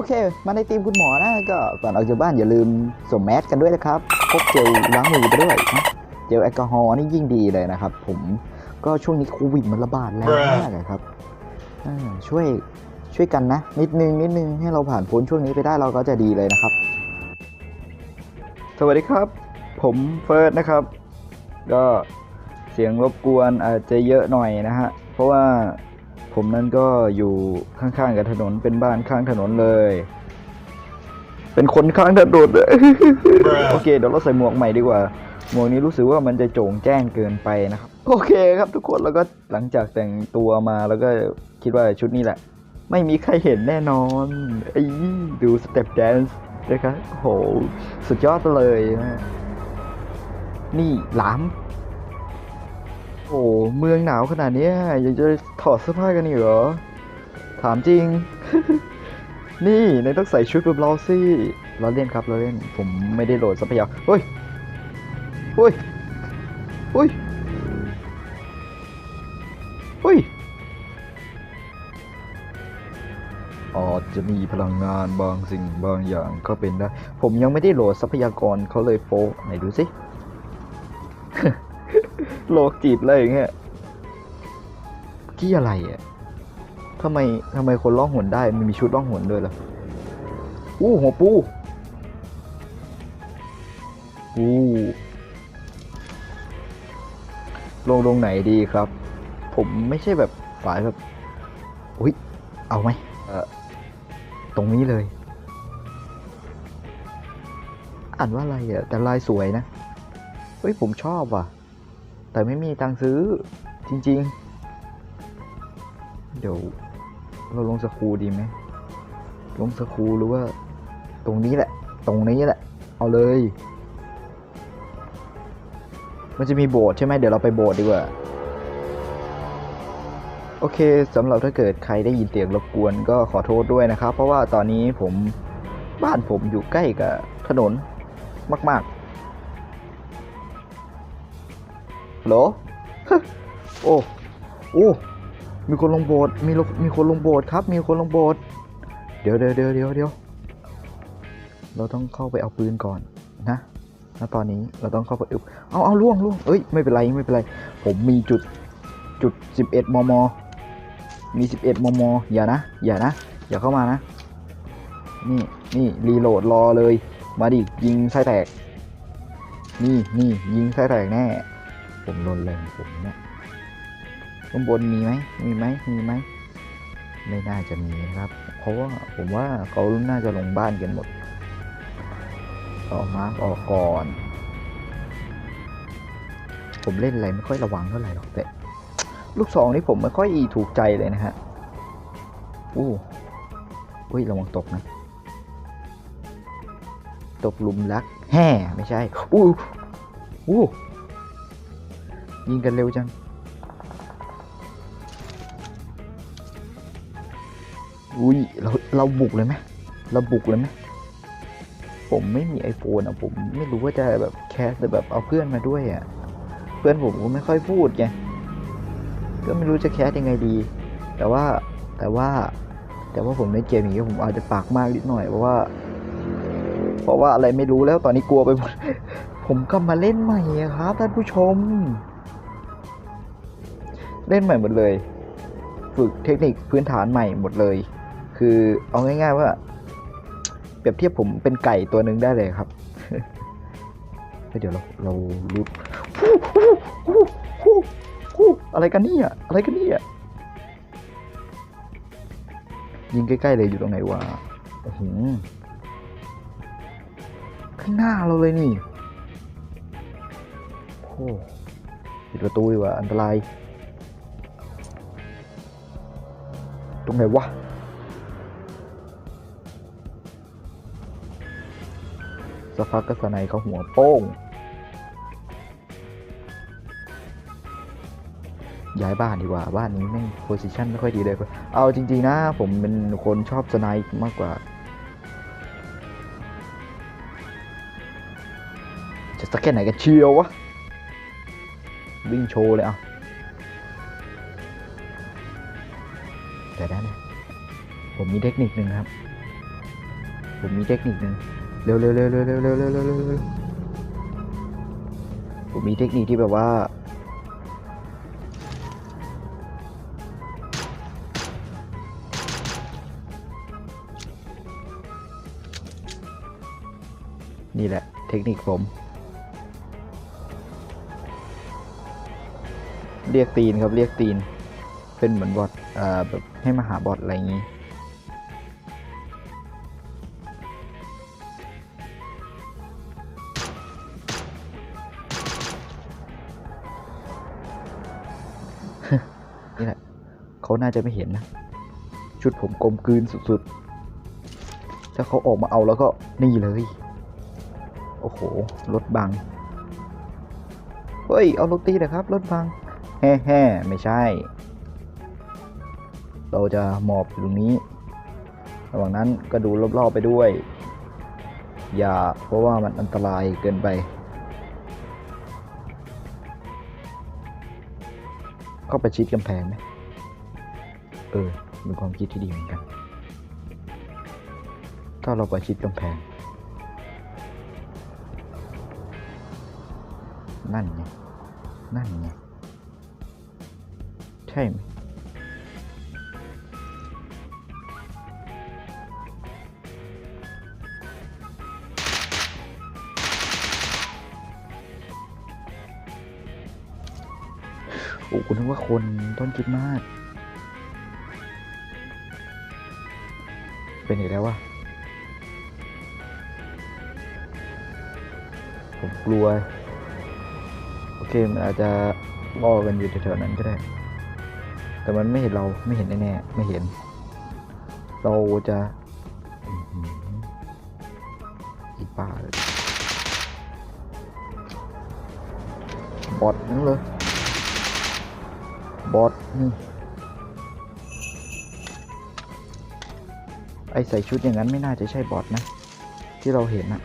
โอเค มาในทีมคุณหมอนะ ก็ก่อนออกจากบ้านอย่าลืมสวมแมสกันด้วยนะครับพกเจลล้างมือไปด้วยนะเจลแอลกอฮอล์นี่ยิ่งดีเลยนะครับ ผมก็ช่วงนี้โควิดมันระบาดแรงมากเลยครับอ่าช่วยช่วยกันนะ นิดนึงนิดนึงให้เราผ่านพ้นช่วงนี้ไปได้เราก็จะดีเลยนะครับ สวัสดีครับ ผมเฟิร์สนะครับ ก็เสียงรบกวนอาจจะเยอะหน่อยนะฮะเพราะว่า ผมนั้นก็อยู่ข้างๆกับถนนเป็นบ้านข้างถนนเลย เป็นคนข้างถนนเลยโอเคเดี๋ยวเราใส่หมวกใหม่ดีกว่า หมวกนี้รู้สึกว่ามันจะโจ่งแจ้งเกินไปนะครับ โอเคครับทุกคนแล้วก็หลังจากแต่งตัวมาแล้วก็คิดว่าชุดนี้แหละ ไม่มีใครเห็นแน่นอนไอ้ดูสเต็ปแดนซ์นะครับโอ้โหสุดยอดเลยนะนี่หลาม โอ้เมืองหนาวขนาดนี้ยังจะถอดเสื้อผ้ากันอีกเหรอ ถามจริง นี่ในต้องใส่ชุดแบบเราสิเราเล่นครับเราเล่น ผมไม่ได้โหลดทรัพยากรเฮ้ยเฮ้ยเฮ้ยเฮ้ยอาจจะมีพลังงานบางสิ่งบางอย่างก็เป็นได้ ผมยังไม่ได้โหลดทรัพยากรเขาเลยโฟไหนดูสิ โลกจีบอะไรอย่างเงี้ยกี้อะไรอะทำไมทำไมคนล่องหนได้มันมีชุดล่องหนด้วยล่ะอู้หัวปูอู้ลงลงไหนดีครับ ผมไม่ใช่แบบฝ่ายแบบอุ้ยเอาไหมเออตรงนี้เลย อ่านว่าอะไรอะแต่ลายสวยนะ เฮ้ยผมชอบว่ะ แต่ไม่มีตังค์ซื้อจริง ๆ เดี๋ยวเราลงสครูดีไหมลงสครูหรือว่า ตรงนี้แหละ ตรงนี้แหละ เอาเลย มันจะมีโบสถ์ใช่ไหมเดี๋ยวเราไปโบสถ์ดีกว่า โอเคสำหรับถ้าเกิดใครได้ยินเสียงรบกวนก็ขอโทษด้วยนะครับ เพราะว่าตอนนี้ผมบ้านผมอยู่ใกล้กับถนนมาก ๆ ฮัลโหลโอ้โอ้มีคนลงโบสถ์มีมีคนลงโบสถ์ครับ มีคนลงโบสถ์เดี๋ยวเดี๋ยวเดี๋ยวเดี๋ยวเดี๋ยวเราต้องเข้าไปเอาปืนก่อนนะณตอนนี้เราต้องเข้าไปอึบเอาเอาล่วงล่วงเอ้ยไม่เป็นไรไม่เป็นไร ผมมีจุดจุดสิบเอ็ดมม มีสิบเอ็ดมม อย่านะ อย่านะ อย่าเข้ามานะ นี่นี่รีโหลดรอเลย มาดิยิงไส้แตก นี่นี่ยิงไส้แตกแน่ ผมลนแรงผมเนี่ยข้างบนมีไหมมีไหมมีไหมไม่น่าจะมีนะครับ เพราะว่าผมว่าเขาน่าจะลงบ้านกันหมดออกมาออกก่อน ผมเล่นอะไรไม่ค่อยระวังเท่าไหร่หรอกแต่ลูกสองนี่ผมไม่ค่อยอีถูกใจเลยนะฮะอู้อุ้ยระวังตกนะ ตกหลุมรัก แห่ไม่ใช่อู้อู้ ยิงกันเร็วจังอุ้ยเราเราบุกเลยไหมเราบุกเลยไหมผมไม่มี iPhone อะผมไม่รู้ว่าจะแบบแคสแต่แบบเอาเพื่อนมาด้วยอะเพื่อนผมก็ไม่ค่อยพูดไงก็ไม่รู้จะแคสยังไงดี แต่ว่าแต่ว่า แต่ว่าผมในเกมอย่างนี้ผมอาจจะปากมากนิดหน่อยเพราะว่า เพราะว่าอะไรไม่รู้แล้วตอนนี้กลัวไปหมดผมก็มาเล่นใหม่ครับท่านผู้ชม เล่นใหม่หมดเลย ฝึกเทคนิคพื้นฐานใหม่หมดเลย คือเอาง่าย ๆ ว่า เปรียบเทียบผมเป็นไก่ตัวหนึ่งได้เลยครับเดี๋ยวเราเราลุดอะไรกันนี่ยอะไรกันนี่ยยิงใกล้ๆเลยอยู่ตรงไหนวะโอ้โหข้างหน้าเราเลยนี่โอ้ปิดประตูดีกว่าอันตราย ตรงไหนวะสักพักก็สไนเขาหัวโป้ง ย้ายบ้านดีกว่า บ้านนี้แม่งโพสิชันไม่ค่อยดีเลย เอาจริง ๆ นะ ผมเป็นคนชอบสไนมากกว่า จะสักแค่ไหนกันเชียววะ วิ่งโชว์เลยอะ ผมมีเทคนิคหนึ่งครับ ผมมีเทคนิคหนึ่งเร็วเร็วเร็วเร็วเร็วเร็วเร็วเร็วเร็วเร็วผมมีเทคนิคที่แบบว่า นี่แหละ เทคนิคผม เรียกตีนครับเรียกตีน เป็นเหมือนบอทอ่าแบบให้มาหาบอทอะไรอย่างนี้ น่าจะไม่เห็นนะ ชุดผมกลมกลืนสุดๆ ถ้าเขาออกมาเอาแล้วก็นี่เลย โอ้โห รถบัง เฮ้ย เอารถตีนะครับ รถบัง แฮ่แฮ่ไม่ใช่ เราจะหมอบอยู่ตรงนี้ ระหว่างนั้นก็ดูรอบๆไปด้วย อย่าเพราะว่ามันอันตรายเกินไปเข้าไปชิดกำแพงไหม เออเป็นความคิดที่ดีเหมือนกัน ถ้าเราไปชิดกำแพง นั่นไง นั่นไง ใช่ไหมโอ้คุณนึกว่าคนต้นคิดมาก เป็นอีกแล้ววะผมกลัว โอเคมันอาจจะล่อกันอยู่แถวๆนั้นก็ได้ แต่มันไม่เห็นเราไม่เห็นแน่ๆไม่เห็น เราจะอีป้าเลยบอทนั่นเลยบอทนี่ ไอใส่ชุดอย่างนั้นไม่น่าจะใช่บอทนะ ที่เราเห็นนะ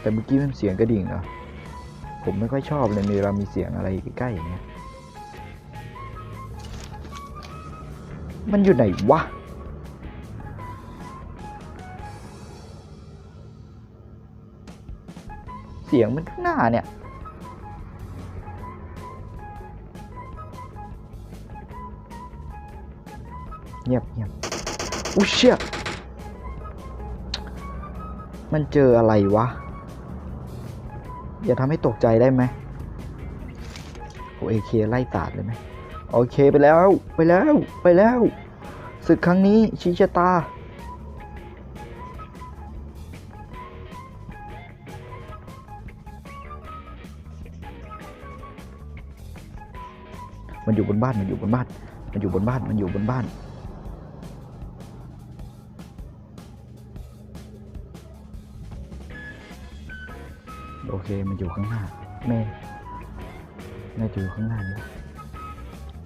แต่เมื่อกี้มันเสียงกระดิ่งเหรอ ผมไม่ค่อยชอบเลยเวลามีเสียงอะไรใกล้ๆอย่างเงี้ย มันอยู่ไหนวะ เสียงมันข้างหน้าเนี่ย อุ้ยเชี่ยมันเจออะไรวะ อย่าทำให้ตกใจได้ไหมโอเคไล่ตาดเลยไหมโอเคไปแล้วไปแล้วไปแล้วศึกครั้งนี้ชี้ชะตามันอยู่บนบ้าน มันอยู่บนบ้าน มันอยู่บนบ้าน มันอยู่บนบ้าน มันอยู่ข้างหน้าแม่น่าจะอยู่ข้างหน้านี้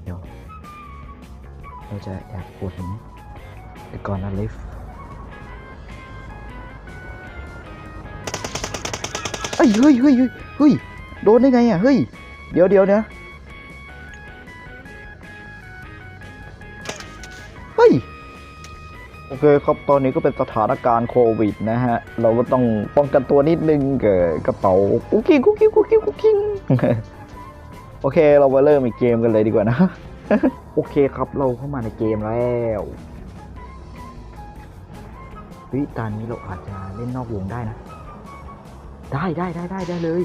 เดี๋ยว เราจะแอบกดหินไอ้ก่อนนะลิฟเอ้ยเฮ้ยเฮ้ยเฮ้ยเฮ้ยโดนได้ไงอะเฮ้ยเดี๋ยวเดี๋ยวนะ เคครับตอนนี้ก็เป็นสถานการณ์โควิดนะฮะ เราก็ต้องป้องกันตัวนิดนึงเกิกระเป๋ากุ๊กกิ๊กกุ๊กกิ๊กกุ๊กกิ๊กกุ๊กกิ๊กโอเค เรามาเริ่มอีกเกมกันเลยดีกว่านะ โอเคครับเราเข้ามาในเกมแล้วเฮ้ยตอนนี้เราอาจจะเล่นนอกวงได้นะ ได้ได้ได้ได้ได้เลย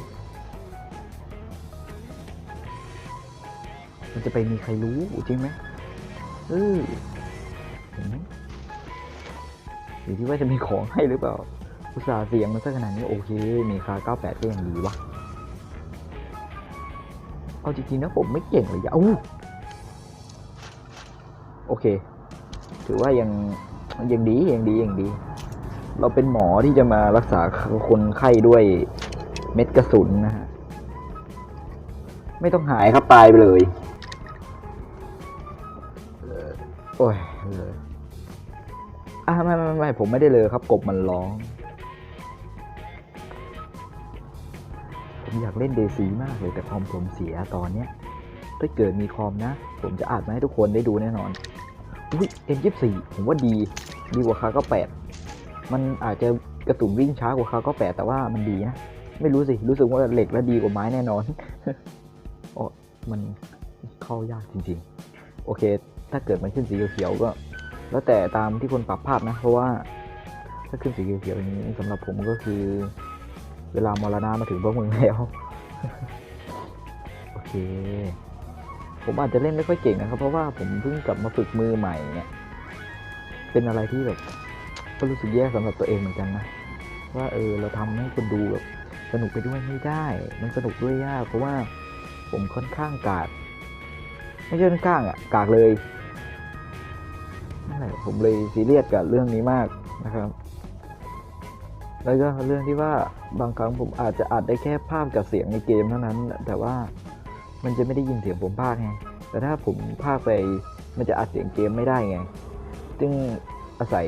มันจะไปมีใครรู้จริงไหมเออเห็นไหม อยู่ที่ว่าจะมีของให้หรือเปล่า อุตส่าห์เสียงมันซะขนาดนี้โอเคมีคา98ก็ยังดีวะ เอาจริงๆนะผมไม่เก่งเลยอะอู้โอเค ถือว่ายังยังดียังดียังดี เราเป็นหมอที่จะมารักษาคนไข้ด้วยเม็ดกระสุนนะฮะ ไม่ต้องหายครับตายไปเลยเออโอ้ย อ่ไม่ไม่ไม่ผมไม่ได้เลยครับ กบมันร้อง ผมอยากเล่นเดซีมากเลยแต่คอมผมเสียตอนเนี้ยถ้าเกิดมีคอมนะ ผมจะอัดมาให้ทุกคนได้ดูแน่นอนอุ้ย M24 ผมว่าดีดีกว่าคาก็แปดมันอาจจะกระสุนวิ่งช้ากว่าคาก็แปดแต่ว่ามันดีนะ ไม่รู้สิ รู้สึกว่าเหล็กแล้วดีกว่าไม้แน่นอนโอ้มันเข้ายากจริง ๆ โอเค ถ้าเกิดมันขึ้นสีเขียวก็ แล้วแต่ตามที่คนปรับภาพนะ เพราะว่าถ้าขึ้นสีเขียวๆอย่างนี้สำหรับผมก็คือ เวลามรณะมาถึงพวกมึงแล้ว โอเค ผมอาจจะเล่นไม่ค่อยเก่งนะครับ เพราะว่าผมเพิ่งกลับมาฝึกมือใหม่เนี่ย เป็นอะไรที่แบบก็รู้สึกแย่สำหรับตัวเองเหมือนกันนะว่าเออเราทำให้คนดูแบบสนุกไปด้วยไม่ได้ มันสนุกด้วยยากเพราะว่าผมค่อนข้างกาก ไม่ใช่ค่อนข้างอะกากเลย ผมเลยซีเรียสกับเรื่องนี้มากนะครับ แล้วก็เรื่องที่ว่าบางครั้งผมอาจจะอัดได้แค่ภาพกับเสียงในเกมเท่านั้น แต่ว่ามันจะไม่ได้ยินเสียงผมพากย์ไง แต่ถ้าผมพากย์ไปมันจะอัดเสียงเกมไม่ได้ไง ซึ่งอาศัย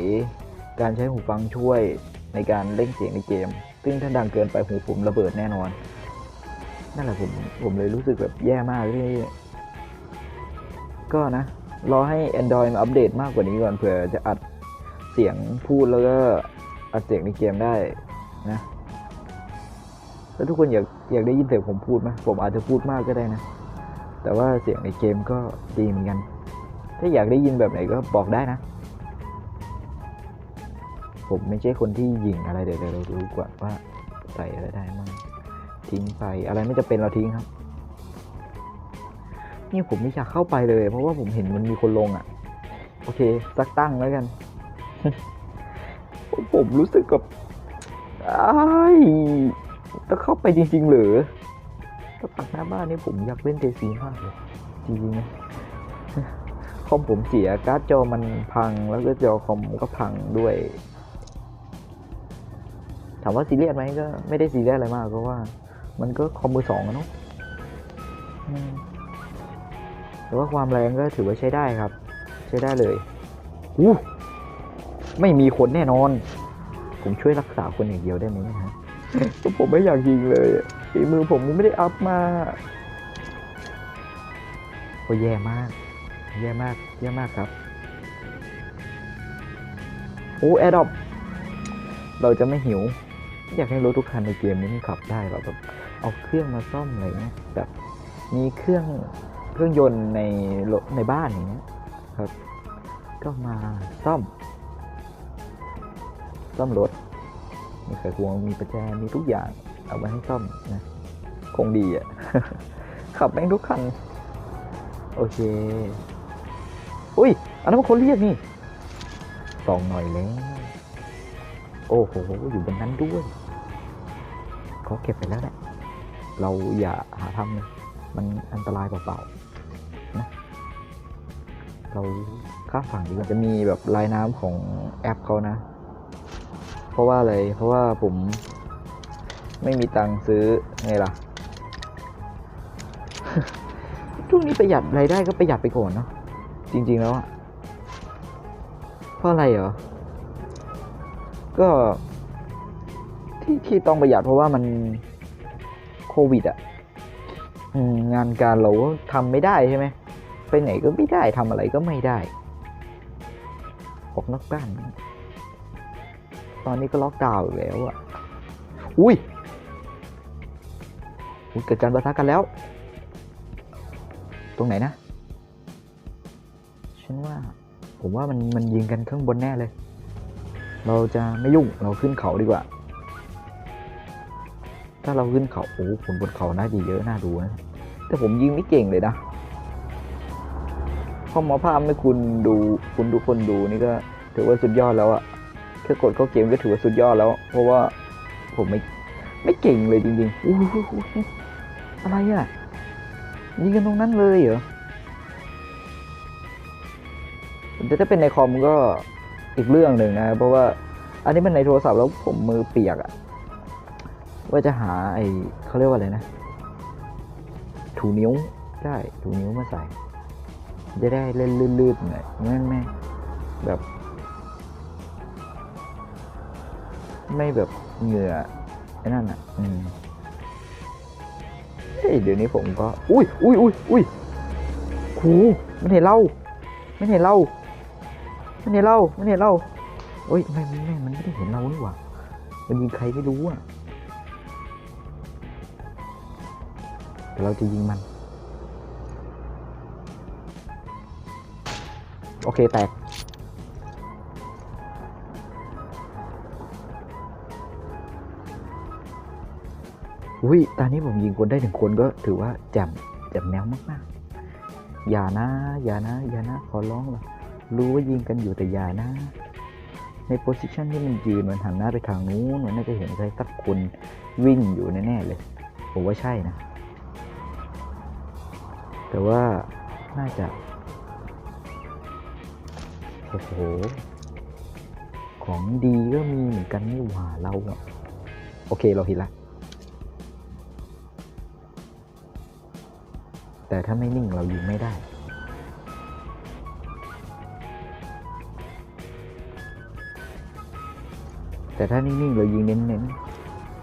การใช้หูฟังช่วยในการเล่นเสียงในเกม ซึ่งถ้าดังเกินไปหูผมระเบิดแน่นอน นั่นแหละผมผมเลยรู้สึกแบบแย่มากที่ก็นะ รอให้ Android มาอัปเดตมากกว่านี้ก่อนเผื่อจะอัดเสียงพูดแล้วก็อัดเสียงในเกมได้นะ แล้วทุกคนอยากอยากได้ยินเสียงผมพูดไหมผมอาจจะพูดมากก็ได้นะ แต่ว่าเสียงในเกมก็ดีเหมือนกัน ถ้าอยากได้ยินแบบไหนก็บอกได้นะ ผมไม่ใช่คนที่ยิงอะไรเดี๋ยวเรารู้ก่อนว่าใส่อะไรได้มั่งทิ้งไปอะไรไม่จะเป็นเราทิ้งครับ นี่ผมไม่อยากเข้าไปเลย เพราะว่าผมเห็นมันมีคนลงอะ่ะ โอเค สักตั้งแล้วกัน ผมรู้สึกกับอ้จะเข้าไปจริง ๆ หรือถ้าปักหน้าบ้านนี่ผมอยากเล่นเทซีมากเลยจริงๆนะคอมผมเสียการ์ดจอมันพังแล้วก็จอคอมก็พังด้วยถามว่าซีเรียสไหมก็ไม่ได้ซีเรียสอะไรมากเพราะว่า มันก็คอมมือสองอะเนาะ แต่ว่าความแรงก็ถือว่าใช้ได้ครับ ใช้ได้เลยอู้ไม่มีคนแน่นอน ผมช่วยรักษาคนอย่างเดียวได้ไหมเนะฮะผมไม่อยากยิงเลยฝีมือผมมันไม่ได้อัพมาโอ้แย่มาก แย่มาก แย่มากครับ โอ้แอดดอปเราจะไม่หิว อยากให้รถทุกคันในเกมนี้มันขับได้แบบแบบเอาเครื่องมาซ่อมอะไรเงี้ยแบบมีเครื่อง เครื่องยนต์ในในบ้านอย่างเงี้ยครับ ก็มาซ่อม ซ่อมรถ มีไขควงมีประแจมีทุกอย่าง เอาไว้ให้ซ่อมนะคงดีอะ ขับแม่งทุกคัน โอเค อุ้ย อันนั้นมันคนเรียกนี่สองหน่อยแล้ว โอ้โห อยู่บนนั้นด้วยเขาเก็บไปแล้วแหละเราอย่าหาทำเลยมันอันตรายเปล่าๆ เราข้ามฝั่งดีกว่าจะมีแบบลายน้ำของแอปเขานะ เพราะว่าอะไร เพราะว่าผมไม่มีตังค์ซื้อไงล่ะช่วงนี้ประหยัดรายได้ก็ประหยัดไปก่อนเนาะจริง ๆ แล้วอะเพราะอะไรเหรอ ก็ที่ที่ต้องประหยัดเพราะว่ามันโควิดอะงานการเราก็ทำไม่ได้ใช่ไหม ไปไหนก็ไม่ได้ทำอะไรก็ไม่ได้ ออกนอกบ้าน ตอนนี้ก็ล็อกดาวน์อยู่แล้วอะอุ้ยเกิดการประทะกันแล้ว ตรงไหนนะ ฉันว่า ผมว่ามันมันยิงกันข้างบนแน่เลย เราจะไม่ยุ่งเราขึ้นเขาดีกว่า ถ้าเราขึ้นเขาโอ้ผลบนเขาน่าดีเยอะน่าดูนะ แต่ผมยิงไม่เก่งเลยนะ พอมอภาพให้คุณดูคุณทุกคนดูนี่ก็ถือว่าสุดยอดแล้วอะแค่กดเข้าเกมก็ถือว่าสุดยอดแล้ว เพราะว่าผมไม่ไม่เก่งเลยจริงๆอู้อะไรอะยิงกันตรงนั้นเลยเหรอแต่ถ้าเป็นในคอมก็อีกเรื่องหนึ่งนะ เพราะว่าอันนี้เป็นในโทรศัพท์แล้วผมมือเปียกอะว่าจะหาไอเขาเรียกว่าอะไรนะ ถูนิ้วได้ถูนิ้วมาใส่ จะได้เล่นลื่นๆหน่อยไม่ไม่แบบ ไม่แบบเหงื่อไอ้นั่นอะ อืมเฮ้ยเดี๋ยวนี้ผมก็ อุ้ยอุ้ยอุ้ยอุ้ยโหมันเห็นเราไม่เห็นเรามันเห็นเรามันเห็นเราโอ้ยไม่ไม่ไม่มันไม่ได้เห็นเรานี่หว่ามันยิงใครไม่รู้อะแต่เราจะยิงมัน โอเค แตก อุ้ย ตอนนี้ผมยิงคนได้หนึ่งคนก็ถือว่าแจ่มแจ่มแนวมากๆ อย่านะ อย่านะ อย่านะ ขอร้องละรู้ว่ายิงกันอยู่แต่อย่านะ ในโพสิชันที่มันยืนมันหันหน้าไปทางนู้นมันน่าจะเห็นใครสักคนวิ่งอยู่แน่ๆเลย ผมว่าใช่นะ แต่ว่าน่าจะ โอ้โห ของดีก็มีเหมือนกันนี่หว่าเราอะโอเคเราเห็นละ แต่ถ้าไม่นิ่งเรายิงไม่ได้ แต่ถ้านิ่งๆเรายิงเน้น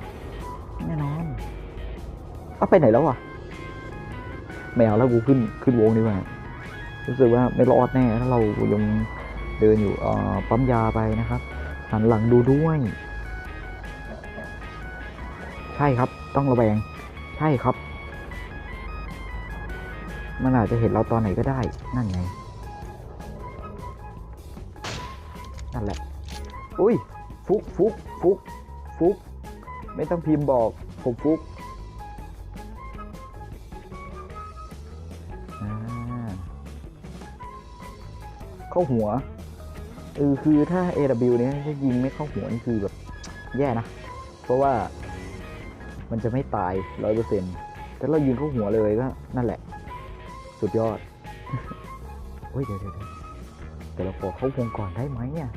ๆแน่นอนเอาไปไหนแล้วอะไม่เอาแล้วกูขึ้นขึ้นวงดีกว่า รู้สึกว่าไม่รอดแน่ถ้าเรายัง เดินอยู่เอ่อปั๊มยาไปนะครับ หันหลังดูด้วย ใช่ครับต้องระแวง ใช่ครับ มันอาจจะเห็นเราตอนไหนก็ได้ นั่นไง นั่นแหละ อุ้ย ฟุกฟุกฟุกฟุก ไม่ต้องพิมพ์บอกผมฟุกเข้าหัว เออคือถ้า AW เนี้ยถ้ายิงไม่เข้าหัวนี่คือแบบแย่นะ เพราะว่ามันจะไม่ตายร้อยเปอร์เซ็นต์แต่เรายิงเข้าหัวเลยก็นั่นแหละ สุดยอดโอ้ยเดี๋ยวเดี๋ยวแต่เราขอเข้าวงก่อนได้ไหมเนี่ย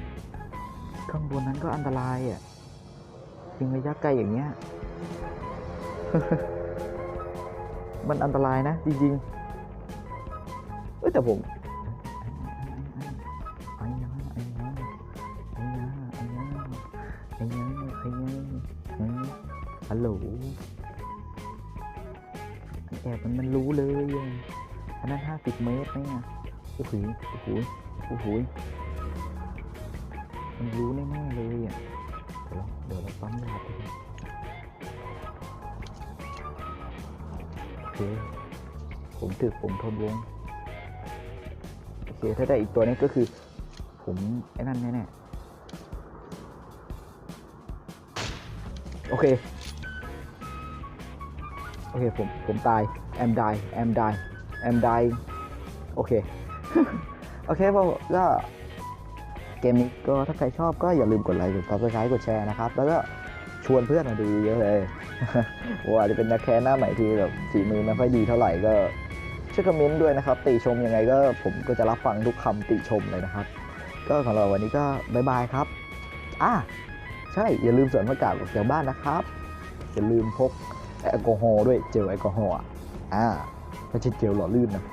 ข้างบนนั้นก็อันตรายอะยิงระยะไกลอย่างเงี้ยมันอันตรายนะจริงๆเอ้ยแต่ผม อ้ยาไอ้ยาอืมฮัลโหลอันแอบมันมันรู้เลยอะอันนั้นห้าสิบเมตรเนี่ยโอ้โหโอ้โหโอ้โหมันรู้แน่ๆเลยอะเดี๋ยวเราเดี๋ยวเราปั๊มยาไปดิโอเคผมถึกผมทนวงโอเคถ้าได้อีกตัวนี้ก็คือ ผมไอ้นั่นแน่ๆ โอเค โอเค ผม ผมตาย แอมดาย แอมดาย แอมดาย โอเค โอเคพอก็เกมนี้ก็ถ้าใครชอบก็อย่าลืมกดไลค์ กด subscribe กดแชร์นะครับ แล้วก็ชวนเพื่อนมาดูเยอะเลยว่าจะเป็นนักแคสหน้าใหม่ที่แบบฝีมือไม่ค่อยดีเท่าไหร่ก็ช่วยคอมเมนต์ด้วยนะครับ ติชมยังไงก็ผมก็จะรับฟังทุกคำติชมเลยนะครับ ก็ของเราวันนี้ก็บายบายครับ อ่า ใช่อย่าลืมสวมหน้ากากออกจากบ้านนะครับอย่าลืมพกแอลกอฮอล์ด้วยเจลแอลกอฮอล์อะอ่าไม่ใช่เจลหล่อลื่นนะ